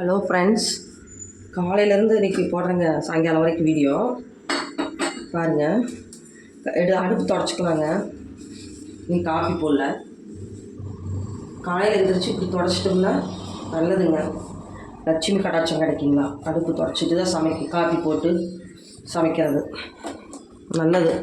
Hello friends காலையிலேருந்து இன்றைக்கி போடுறேங்க சாயங்காலம் வரைக்கும் வீடியோ பாருங்கள் எடு அடுப்பு தொடச்சிக்கலாங்க. நீ காஃபி போடல. காலையில் எழுந்திரிச்சு இப்படி தொடச்சிட்டோம்னா நல்லதுங்க. லட்சுமி கடாட்சம் கிடைக்குங்களா? அடுப்பு தொடச்சிட்டு தான் சமைக்க காஃபி போட்டு சமைக்கிறது. நல்லது.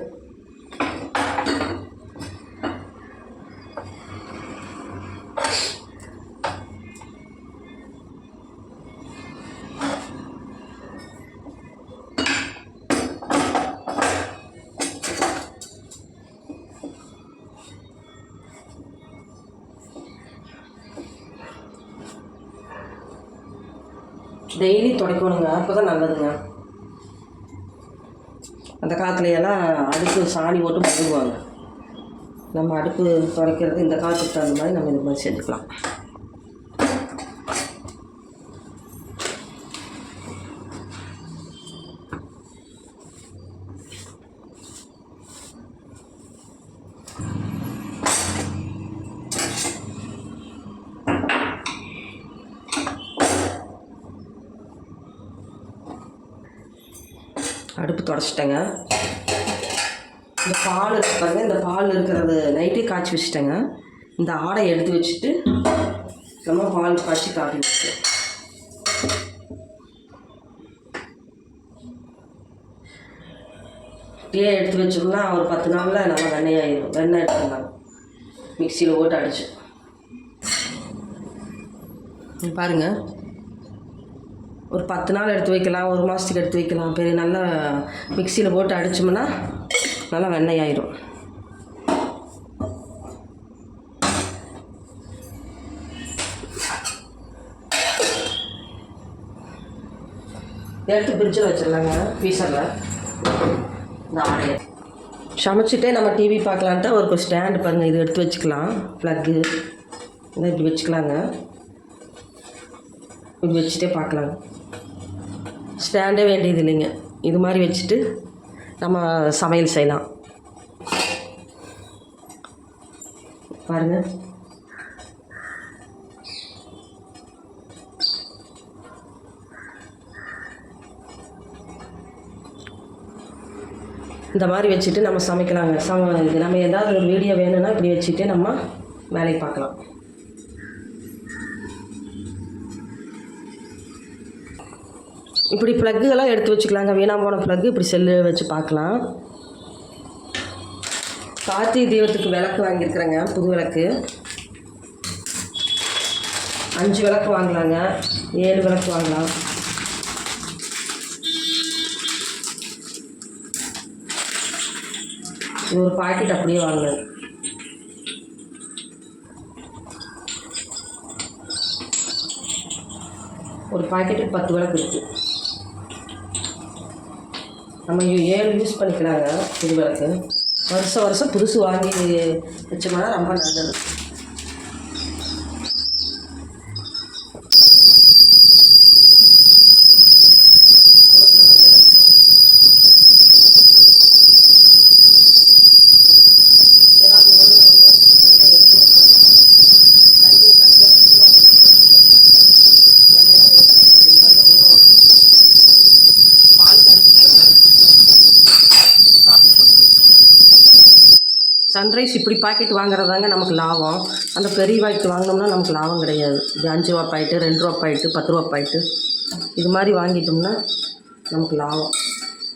துடைக்கணுங்க அப்போ தான் நல்லதுங்க. அந்த காலத்துலையெல்லாம் அடுப்பு சாணி போட்டு மழுகுவாங்க. நம்ம அடுப்பு துடைக்கிறது இந்த காலத்துக்கு தகுந்த மாதிரி நம்ம இந்த மாதிரி செஞ்சுக்கலாம். வச்சுட்டேங்க. இந்த பால் இருக்கு இந்த பால் இருக்கிறது நைட்டே காய்ச்சி வச்சுட்டேங்க. இந்த ஆடை எடுத்து வச்சுட்டு நம்ம பால் காய்ச்சி காப்பி வச்சுட்டேன் டீயை எடுத்து வச்சோம்னா ஒரு பத்து நாளில் நல்லா வெண்ணெய் ஆயிடும் வெண்ணெய் எடுத்துக்கலாம். மிக்சியில் ஓட்டு அடிச்சு. பாருங்கள் பாருங்க. ஒரு பத்து நாள் எடுத்து வைக்கலாம் ஒரு மாதத்துக்கு எடுத்து வைக்கலாம். பெரிய நல்லா மிக்சியில் போட்டு அடிச்சோம்னா நல்லா வெண்ணெய் ஆயிரும் எடுத்து பிரிட்ஜில் வச்சிடலாங்க பீசரில் இந்த ஆடையை. சமைச்சிட்டே நம்ம டிவி பார்க்கலான்ட்டு ஒரு ஸ்டாண்டு பாருங்கள் இது எடுத்து வச்சுக்கலாம். ப்ளக்கு இதை இப்படி வச்சுக்கலாங்க. இப்படி வச்சுட்டே பார்க்கலாங்க ஸ்டாண்டே வேண்டியது இல்லைங்க. இது மாதிரி வச்சுட்டு நம்ம சமையல் செய்யலாம். பாருங்கள் இந்த மாதிரி வச்சுட்டு நம்ம சமைக்கலாங்க. சம இது நம்ம ஏதாவது ஒரு வீடியோ வேணும்னா இப்படி வச்சுட்டு நம்ம வேலையை பார்க்கலாம். இப்படி ப்ளக்குகளாம் எடுத்து வச்சுக்கலாங்க. வீணாக போன ப்ளக்கு இப்படி செல்லு வச்சு பார்க்கலாம். கார்த்திகை தீபத்துக்கு விளக்கு வாங்கியிருக்கிறேங்க. புது விளக்கு. அஞ்சு விளக்கு வாங்கலாங்க. ஏழு விளக்கு வாங்கலாம். இது ஒரு பாக்கெட் அப்படியே வாங்கினது ஒரு பாக்கெட்டுக்கு பத்து விளக்கு இருக்குது நம்ம ஏழு யூஸ் பண்ணிக்கலாங்க புது விளக்கு வருஷம் வருஷம் புதுசு வாங்கி வச்சோம்னா ரொம்ப நல்லது. சன்ரைஸ் இப்படி பாக்கெட் வாங்குறதாங்க நமக்கு லாபம். அந்த பெரிய பாக்கெட் வாங்கினோம்னா நமக்கு லாபம் கிடையாது. இது அஞ்சு ரூபா பாயிட்டு ரெண்டு ரூபா பாயிட்டு பத்து ரூபா பாயிட்டு இது மாதிரி வாங்கிட்டோம்னா நமக்கு லாபம்.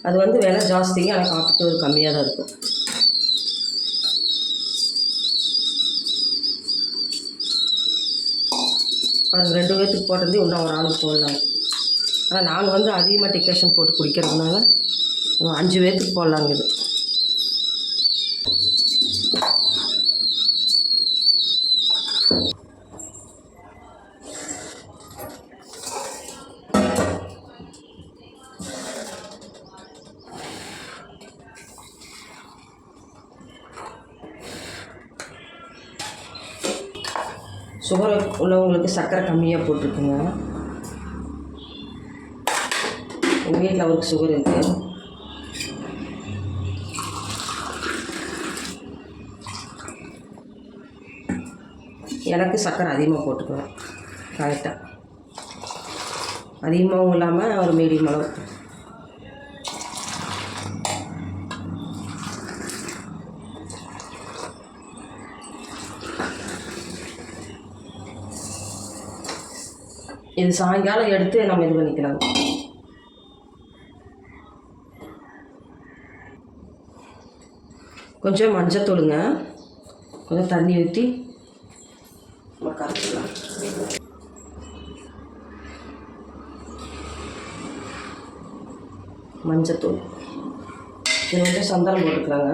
அது வந்து விலை ஜாஸ்திங்க ஆனால் காப்பிட்டு கம்மியாக தான் இருக்கும். அது ரெண்டு பேர்த்துக்கு போட்டது இன்னும் ஒரு ஆளுக்கு போடலாம். ஆனால் நாங்கள் வந்து அதிகமாக டிக்கேஷன் போட்டு குடிக்கிறதுனால அஞ்சு பேர்த்துக்கு போடலாங்க இது. சுகர் உள்ளவங்களுக்கு சர்க்கரை கம்மியாக போட்டிருக்குங்க. எங்கள் வீட்டில் அவருக்கு சுகர் இருக்குது எனக்கு சர்க்கரை அதிகமாக போட்டுக்குவேன். கரெக்டாக அதிகமாகவும் இல்லாமல் ஒரு மீடியம் அளவு. இது சாயங்காலம் எடுத்து நம்ம இது பண்ணிக்கலாம். கொஞ்சம் மஞ்சள் மஞ்சத்தூளுங்க. கொஞ்சம் தண்ணி ஊற்றி நம்ம கரைச்சிக்கலாம் மஞ்சத்தூள் இது வந்து சந்தனம் போட்டுக்கலாங்க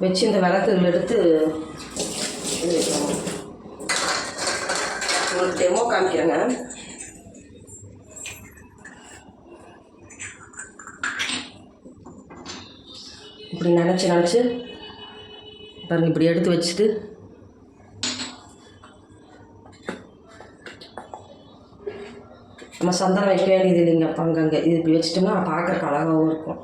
வச்சு இந்த விளக்குகள் எடுத்து இது வைக்கணும் உங்களுக்கு டெமோ காமிக்கிறேங்க இப்படி நினச்சி நினச்சி. பாருங்க இப்படி எடுத்து வச்சுட்டு. நம்ம சந்தனம் வைக்க வேண்டியது இல்லைங்க அப்போ அங்கங்கே இது இப்படி வச்சிட்டோம்னா பார்க்குறக்கு அழகாகவும் இருக்கும்.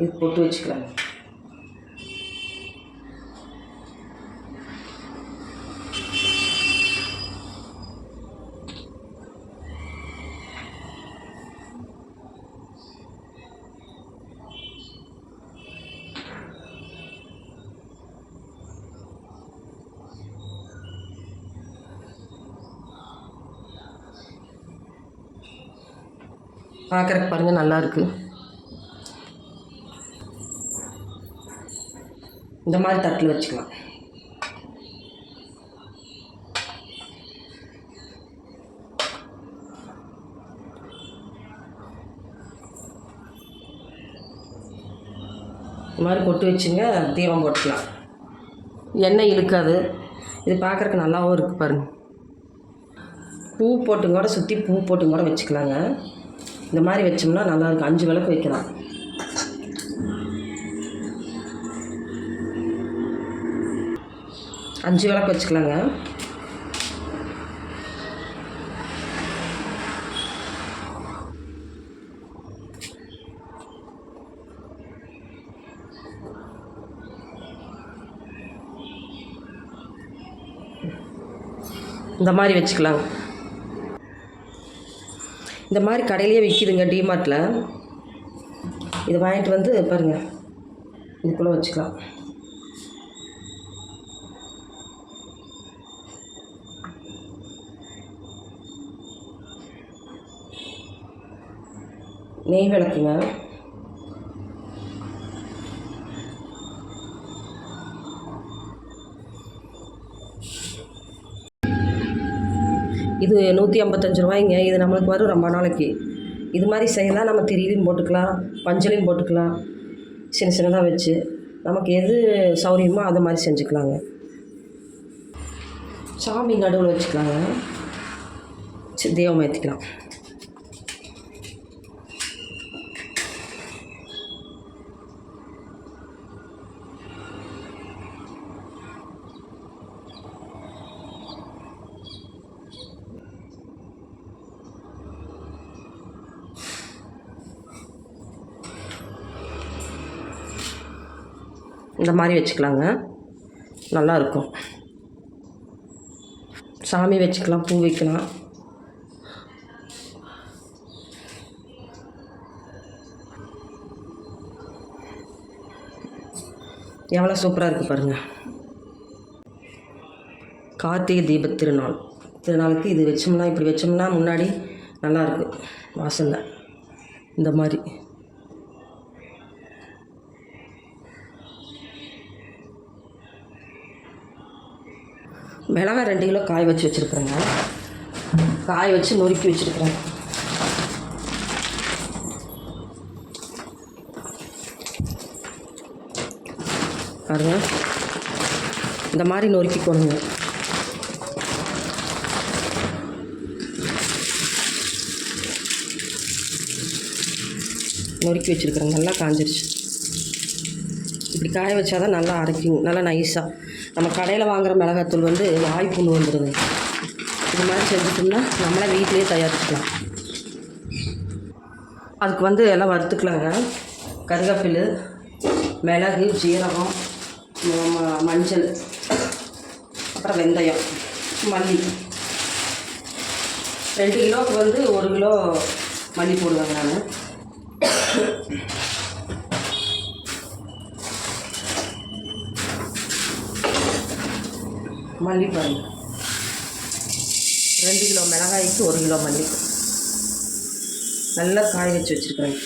இது போட்டு வச்சுக்கலாம் பார்க்குறக்கு பாருங்கள் நல்லாயிருக்கு இந்த மாதிரி தட்டில் வச்சுக்கலாம். இந்த மாதிரி கொட்டு வச்சுங்க தீபம் போட்டுக்கலாம் எண்ணெய் இழுக்காது. இது பார்க்குறக்கு நல்லாவும் இருக்குது பாருங்க. பூ போட்டுங்க கூட சுற்றி பூ போட்டுங்க கூட வச்சுக்கலாங்க. இந்த மாதிரி வச்சோம்னா நல்லாயிருக்கும் அஞ்சு விளக்கு வைக்கலாம். அஞ்சு விளக்கு வச்சுக்கலாங்க. இந்த மாதிரி வச்சுக்கலாங்க இந்த மாதிரி கடையிலேயே விற்கிதுங்க டிமார்ட்டில் இது வாங்கிட்டு வந்து பாருங்கள் இதுக்குள்ளே வச்சுக்கலாம். நெய் விளக்குங்க. இது நூற்றி ஐம்பத்தஞ்சு ரூபாய்ங்க. இது நம்மளுக்கு வரும் ரொம்ப நாளைக்கு. இது மாதிரி செய்யலாம் நம்ம திரியிலையும் போட்டுக்கலாம். பஞ்சலையும் போட்டுக்கலாம். சின்ன சின்னதாக வச்சு நமக்கு எது சௌரியமோ அது மாதிரி செஞ்சுக்கலாங்க. சாமி நடுவில் வச்சுக்கலாங்க. சி- தெய்வம் ஏற்றிக்கலாம் இந்த மாதிரி வச்சுக்கலாங்க. நல்லா இருக்கும் சாமி வச்சுக்கலாம் பூ வைக்கலாம். எவ்வளோ சூப்பராக இருக்குது பாருங்கள் கார்த்திகை தீபத் திருநாள். திருநாளுக்கு இது வச்சோம்னா இப்படி வச்சோம்னா முன்னாடி நல்லாயிருக்கு வாசனை இந்த மாதிரி. மிளகாய் ரெண்டு கிலோ காய வச்சு வச்சுருக்குறேங்க. காய வச்சு நொறுக்கி வச்சுருக்குறேன். பாருங்க. இந்த மாதிரி நொறுக்கிக்கோணுங்க நொறுக்கி வச்சுருக்குறேன். நல்லா காஞ்சிருச்சு. இப்படி காய வச்சா தான் நல்லா அரைக்கும். நல்லா நைஸாக நம்ம கடையில் வாங்குற மிளகாத்தூள் வந்து வாய் புண்ணு இது மாதிரி செஞ்சுட்டோம்னா நம்மளே வீட்டிலேயே தயாரிச்சுக்கலாம். அதுக்கு வந்து எல்லாம் வறுத்துக்கலாங்க. கருவேப்பிலை மிளகு ஜீரகம் மஞ்சள் அப்புறம் வெந்தயம் மல்லி. ரெண்டு கிலோவுக்கு வந்து ஒரு கிலோ மல்லி போடுவேங்க நான். மல்லி ரெண்டு கிலோ மிளகாய்க்கு ஒரு கிலோ மல்லி நல்லா காய வச்சு வச்சுருக்கிறேன்.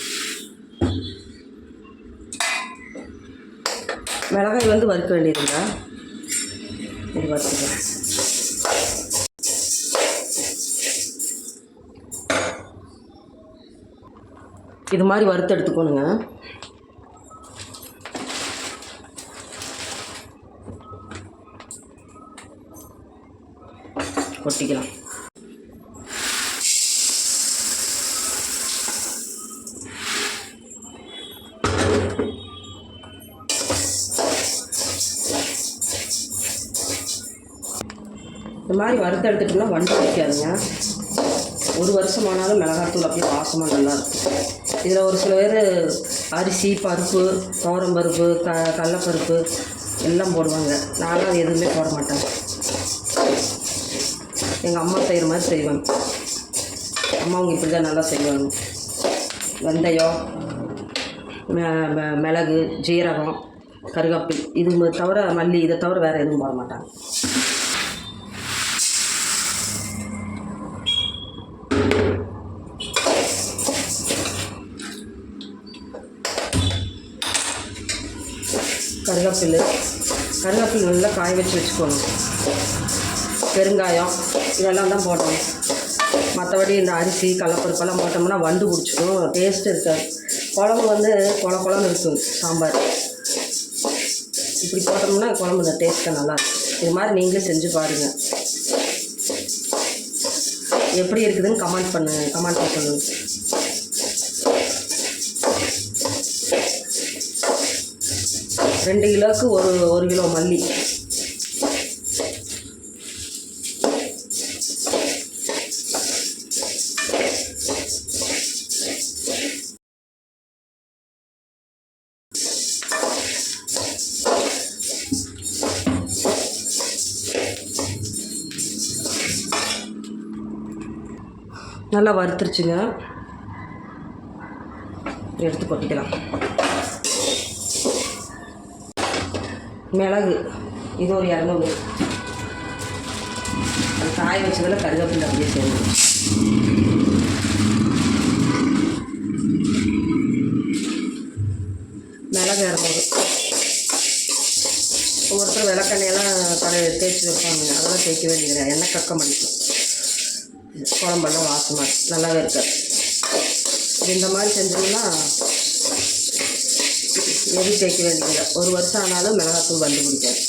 மிளகாய் வந்து வறுக்க வேண்டியதுங்களா? இது வறுத்துக்கிறேன் இது மாதிரி வறுத்து எடுத்துக்கணுங்க. கொட்டிக்கலாம். இந்த மாதிரி வறுத்து எடுத்துட்டோம்னா வண்டு பிடிக்காதுங்க. ஒரு வருஷமானாலும் மிளகாத்தூள் அப்படியே வாசமாக நல்லாயிருக்கும் இதில் ஒரு சில பேர் அரிசி பருப்பு துவரம் பருப்பு க கடலப்பருப்பு எல்லாம் போடுவாங்க. நானும் அது எதுவுமே போட மாட்டேன். எங்கள் அம்மா செய்கிற மாதிரி செய்வேன். அம்மா அவங்க இப்படி தான் நல்லா செய்வாங்க. வெந்தயம் மிளகு ஜீரகம் கருவேப்பில் இது தவிர மல்லி இதை தவிர வேறு எதுவும் போட மாட்டாங்க. கருகப்பில் கருகப்பில் நல்லா காய வச்சு வச்சுக்கணும் பெருங்காயம் இதெல்லாம் தான் போடணும். மற்றபடி இந்த அரிசி கடலப்பருப்பெல்லாம் போட்டோம்னா வண்டு பிடிச்சிக்கும் டேஸ்ட் இருக்காது. குழம்பு வந்து குழ குழம்பு இருக்கும் சாம்பார். இப்படி போட்டோம்னா குழம்பு இந்த டேஸ்ட்டு நல்லா இது மாதிரி நீங்களே செஞ்சு பாருங்கள் எப்படி இருக்குதுன்னு கமெண்ட் பண்ணுங்க கமெண்ட் சொல்லுங்கள் ரெண்டு கிலோவுக்கு ஒரு ஒரு கிலோ மல்லி. நல்லா வறுத்துருச்சுங்க. எடுத்து கொட்டிக்கலாம். மிளகு இது ஒரு இரநூறு. அது காய வச்சதில் கருவேப்பிலை அப்படியே சேர்ந்து. மிளகு இரநூறு. ஒருத்தர் விளக்கெண்ணெயெல்லாம் தலை தேய்ச்சி வைப்பாங்க. அதெல்லாம் தேய்க்க வேண்டியது எண்ணெய் கக்க மாட்டேங்குது குழம்பெல்லாம் வாசமாக இருக்கும். நல்லாவே இருக்காது இந்த மாதிரி செஞ்சோம்னா எரி தேய்க்க வேண்டியதில்லை ஒரு வருஷம் ஆனாலும் மிளகாத்தூள் வந்து பிடிக்காது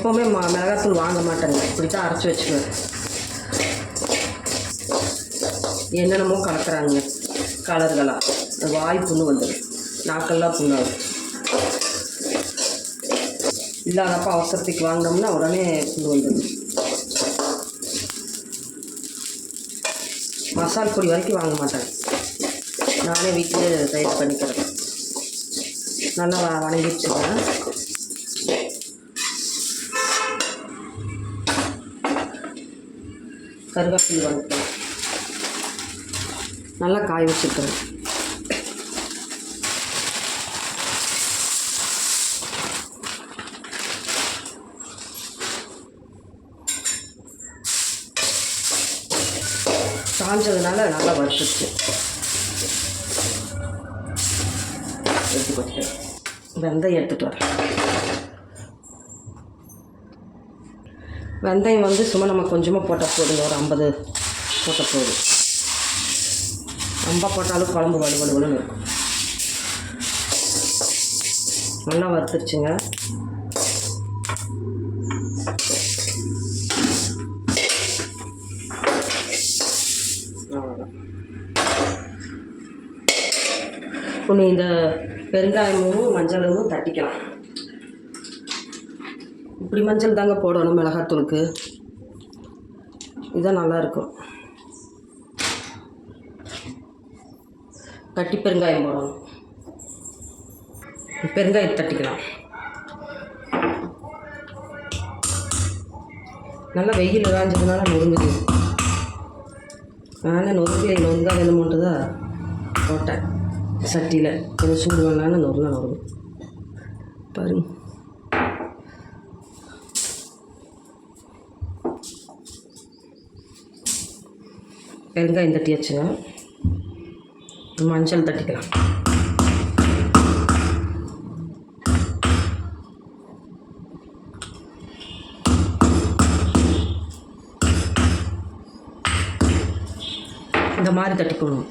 எப்போவுமே மிளகாத்தூள் வாங்க மாட்டேங்க. இப்படி தான் அரைச்சி வச்சுக்குவேன். என்னென்னமோ கலக்குறாங்க. கலர்களாக வாய் புண்ணு வந்துடும் நாக்கெல்லாம் புண்ணாகும். இல்லாதப்ப அவசரத்துக்கு வாங்கினோம்னா உடனே புண்ணு வந்துடும் மசால் பொடி வரைக்கும் வாங்க மாட்டேன். நானே வீட்டிலே தயார் பண்ணிக்கிறேன். நல்லா வ- கருவேப்பிலை வணக்கம் நல்லா காய வச்சுக்கிறேன். காஞ்சதுனால நல்லா வறுத்துச்சு எடுத்து கொட்டிக்கிறேன் வெந்தயம் எடுத்துகிட்டு வரேன். வெந்தயம் வந்து சும்மா நம்ம கொஞ்சமாக போட்டால் போதுங்க. ஒரு ஐம்பது போட்டால் போதும். ரொம்ப போட்டாலும் குழம்பு வலு வலுவலுன்னு இருக்கும். நல்லா வறுத்துருச்சுங்க. அவ்வளோதான் இப்போ இந்த பெருங்காயமும் மஞ்சளும் தட்டிக்கலாம். இப்படி மஞ்சள் தாங்க போடணும் மிளகாத்தூளுக்கு. இதுதான் நல்லாயிருக்கும் கட்டி பெருங்காயம் போடணும். பெருங்காயம் தட்டிக்கலாம். நல்லா வெயில் காஞ்சதுனால நொறுங்குது. நான் நொறுக்கலை நொறுங்கா வேணுமோன்றதா பண்ணுறதா போட்டேன். சட்டியில். கொஞ்சம் சூடு வேணான்னு நொறுங்க நொறுங்கு. பாருங்கள் பெருங்காயம் தட்டியாச்சுங்க. மஞ்சள் தட்டிக்கலாம். இந்த மாதிரி தட்டிக்கணும்.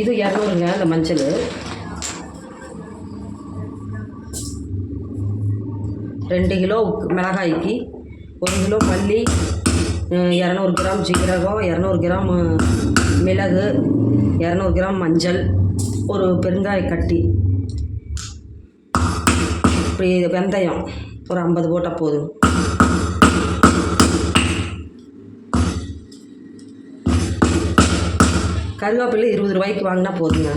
இது இரநூறுங்க இந்த மஞ்சள். ரெண்டு கிலோ மிளகாய்க்கு ஒரு கிலோ மல்லி இரநூறு கிராம் ஜீரகம் இரநூறு கிராம் மிளகு இரநூறு கிராம் மஞ்சள் ஒரு பெருங்காய கட்டி. இப்படி வெந்தயம் ஒரு ஐம்பது போட்டால் போதும். கருவேப்பிலை இருபது ரூபாய்க்கு வாங்கினா போதுங்க.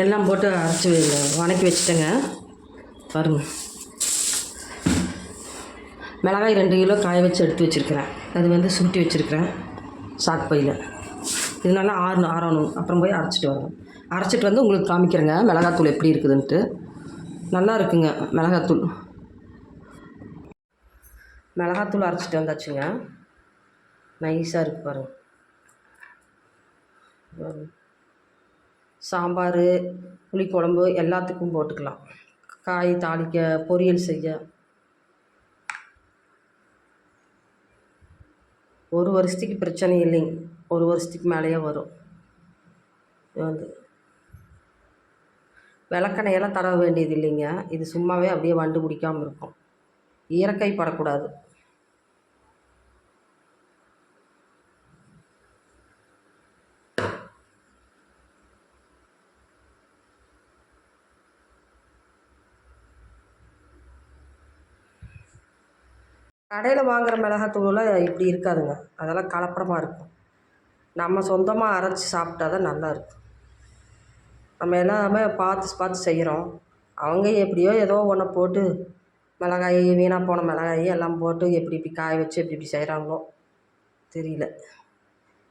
எல்லாம் போட்டு அரைச்சி வணக்கி வச்சுட்டேங்க. பாருங்க. மிளகாய் ரெண்டு கிலோ காய வச்சு எடுத்து வச்சுருக்கிறேன். அது வந்து சுருட்டி வச்சுருக்கிறேன். சாக்கு பையில். இது நல்லா ஆறணும் ஆறணும். அப்புறம் போய் அரைச்சிட்டு வரணும். அரைச்சிட்டு வந்து உங்களுக்கு காமிக்கிறேங்க. மிளகாத்தூள் எப்படி இருக்குதுன்ட்டு. நல்லா இருக்குங்க மிளகாத்தூள். மிளகாத்தூள் அரைச்சிட்டு வந்தாச்சுங்க. நைஸாக இருக்கு பாருங்கள் பாருங்க. சாம்பார் புளிக்குழம்பு எல்லாத்துக்கும் போட்டுக்கலாம். காய் தாளிக்க பொரியல் செய்ய. ஒரு வருஷத்துக்கு பிரச்சனை இல்லைங்க ஒரு வருஷத்துக்கு மேலேயே வரும். வந்து விளக்கணையெல்லாம் தர வேண்டியது இல்லைங்க. இது சும்மாவே அப்படியே வண்டு பிடிக்காமல் இருக்கும். இயற்கை படக்கூடாது. கடையில் வாங்குகிற மிளகாத்தூளெலாம் இப்படி இருக்காதுங்க. அதெல்லாம் கலப்படமாக இருக்கும். நம்ம சொந்தமாக அரைச்சி சாப்பிட்டா தான் நல்லாயிருக்கும் நம்ம எல்லாமே பார்த்து பார்த்து செய்கிறோம் அவங்க எப்படியோ ஏதோ ஒன்று போட்டு மிளகாய் வீணாக போன மிளகாய் எல்லாம் போட்டு எப்படி இப்படி காய வச்சு எப்படி இப்படி செய்கிறாங்களோ தெரியல.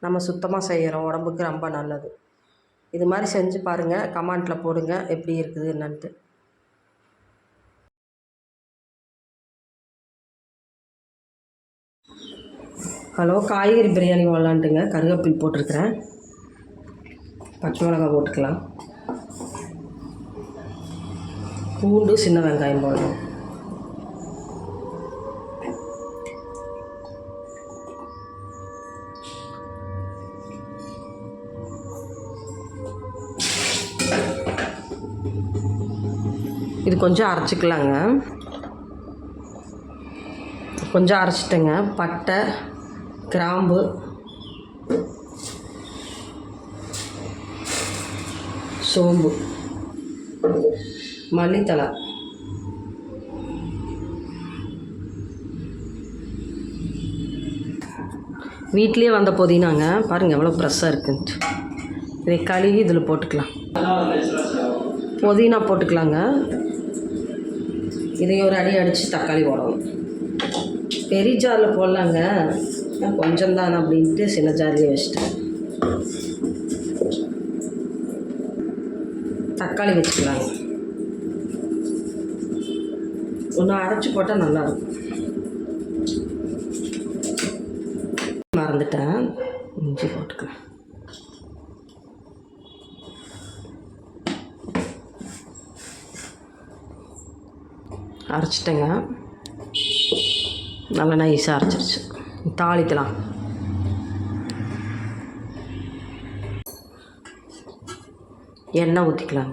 நம்ம சுத்தமாக செய்கிறோம் உடம்புக்கு ரொம்ப நல்லது. இது மாதிரி செஞ்சு பாருங்கள் கமெண்ட்டில் போடுங்க. எப்படி இருக்குது என்னன்ட்டு. ஹலோ காய்கறி பிரியாணி போடலான்ட்டுங்க கருவேப்பில் போட்டிருக்கிறேன். பச்சை மிளகாய் போட்டுக்கலாம். பூண்டு சின்ன வெங்காயம் போடணும். இது கொஞ்சம் அரைச்சிக்கலாங்க. கொஞ்சம் அரைச்சிட்டேங்க. பட்டை கிராம்பு. சோம்பு. மல்லித்தலை வீட்லேயே வந்த புதினாங்க. பாருங்கள் எவ்வளோ ப்ரெஸ்ஸாக இருக்குன்ட்டு. இதை கழுவி இதில் போட்டுக்கலாம். புதினா போட்டுக்கலாங்க. இதையும் ஒரு அடி அடித்து தக்காளி போடணும் பெரிய ஜாரில் போடலாங்க. நான் கொஞ்சம் தான் அப்படின்ட்டு சின்ன ஜாரிலே வச்சுட்டேன். தக்காளி வச்சுக்கலாங்க. ஒன்று அரைச்சி போட்டால் நல்லாயிருக்கும். மறந்துட்டேன். இஞ்சி போட்டுக்கலாம். அரைச்சிட்டேங்க. நல்லா நைஸாக அரைச்சிருச்சு. தாளிக்கலாம். எண்ணெய் ஊற்றிக்கலாம்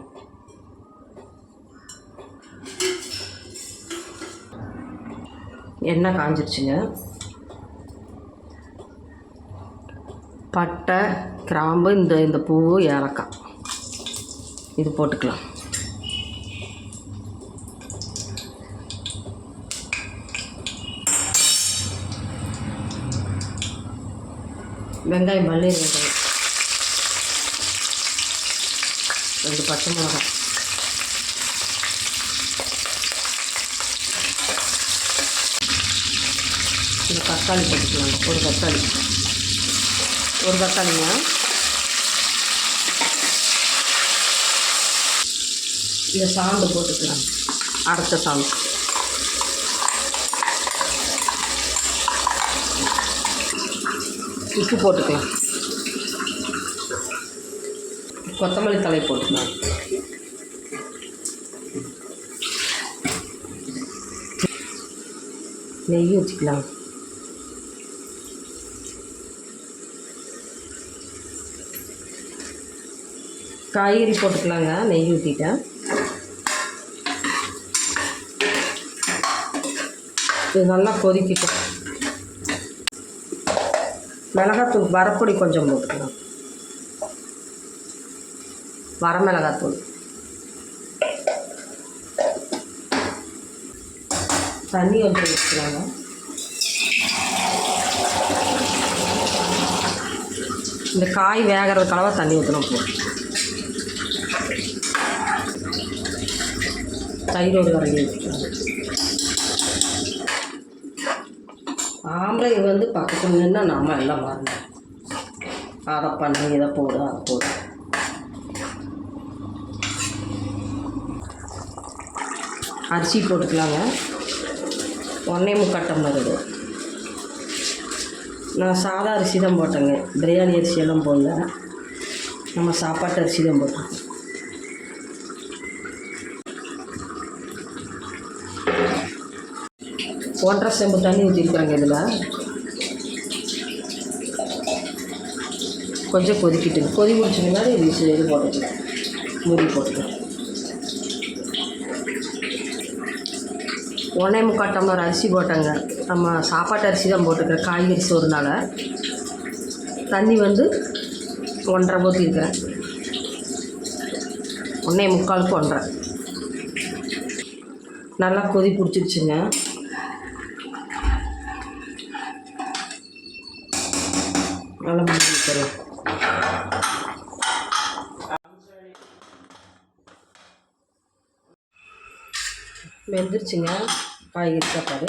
எண்ணெய் காஞ்சிருச்சுங்க. பட்டை கிராம்பு இந்த இந்த பூவு ஏலக்காய். இது போட்டுக்கலாம். வெங்காயம் பல்லீர் வெங்காயம். ரெண்டு பச்சை மிளகாய். இந்த தக்காளி போட்டுக்கலாம் ஒரு தக்காளி. ஒரு தக்காளிங்க. இந்த சாந்து போட்டுக்கலாம். அரைச்ச சாந்து. உப்பு போட்டுக்கலாம் கொத்தமல்லி தழை போட்டுக்கலாம். நெய் ஊற்றிக்கலாம் காய்கறி போட்டுக்கலாங்க நெய் ஊற்றிட்டேன் இது நல்லா கொதிக்கட்டும். மிளகாத்தூள் வரப்பொடி கொஞ்சம் போட்டுக்கலாம். வரமிளகாத்தூள். தண்ணி கொஞ்சம் ஊற்றிக்கலாங்க இந்த காய் வேகிறதுக்கு அளவாக தண்ணி ஊற்றணும் போ தயிர் ஒரு கரண்டி ஊற்றிக்கலாம் ஆம்பளை வந்து பக்கத்தில் நின்று நம்ம எல்லாம் வரணும். அதை பண்ணு இதை போடு அதை போடு. அரிசி போட்டுக்கலாங்க. ஒன்றே முக்கால் வருது நான் சாதா அரிசி தான் போட்டேங்க. பிரியாணி அரிசி எல்லாம் போடல. நம்ம சாப்பாட்டு அரிசி தான் போட்டோம் ஒன்றரை செம்பு தண்ணி ஊற்றிருக்காங்க இதில். கொஞ்சம் கொதிக்கிட்டு கொதி முடிச்ச முன்னாடி இது இது போட்டுக்கலாம் மூடி போட்டுக்கலாம் ஒன்றே முக்கால் டம்ளர் அரிசி போட்டேங்க. நம்ம சாப்பாட்டு அரிசி தான் போட்டுக்கிறேன் காய்கறி சோறுனால. தண்ணி வந்து ஒன்றரை ஊற்றிருக்கிறேன் ஒன்றே முக்காலுக்கு ஒன்றரை. நல்லா கொதி பிடிச்சிருச்சுங்க நல்லா மூடி தரும் வெந்துருச்சுங்க காய்கறி சாப்பாடு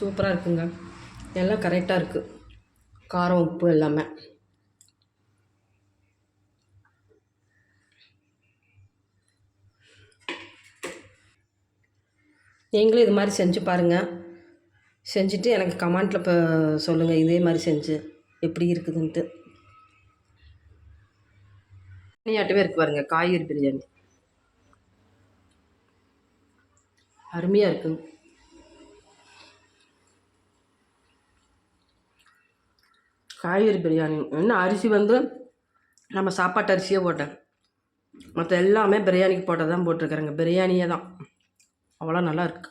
சூப்பராக இருக்குங்க. எல்லாம் கரெக்டாக இருக்குது காரம் உப்பு எல்லாமே. நீங்களும் இது மாதிரி செஞ்சு பாருங்கள் செஞ்சுட்டு எனக்கு கமெண்ட்டில் இப்போ சொல்லுங்கள் இதே மாதிரி செஞ்சு எப்படி இருக்குதுன்ட்டு. பிரியாணியாட்டவே இருக்கு பாருங்க. காய்கறி பிரியாணி. அருமையாக இருக்குங்க. காய்கறி பிரியாணி. இன்னும் அரிசி வந்து நம்ம சாப்பாட்டு அரிசியே போட்டேன். மற்ற எல்லாமே பிரியாணிக்கு போட்டது தான் போட்டிருக்கிறேங்க. பிரியாணியே தான் அவ்வளோ நல்லாயிருக்கு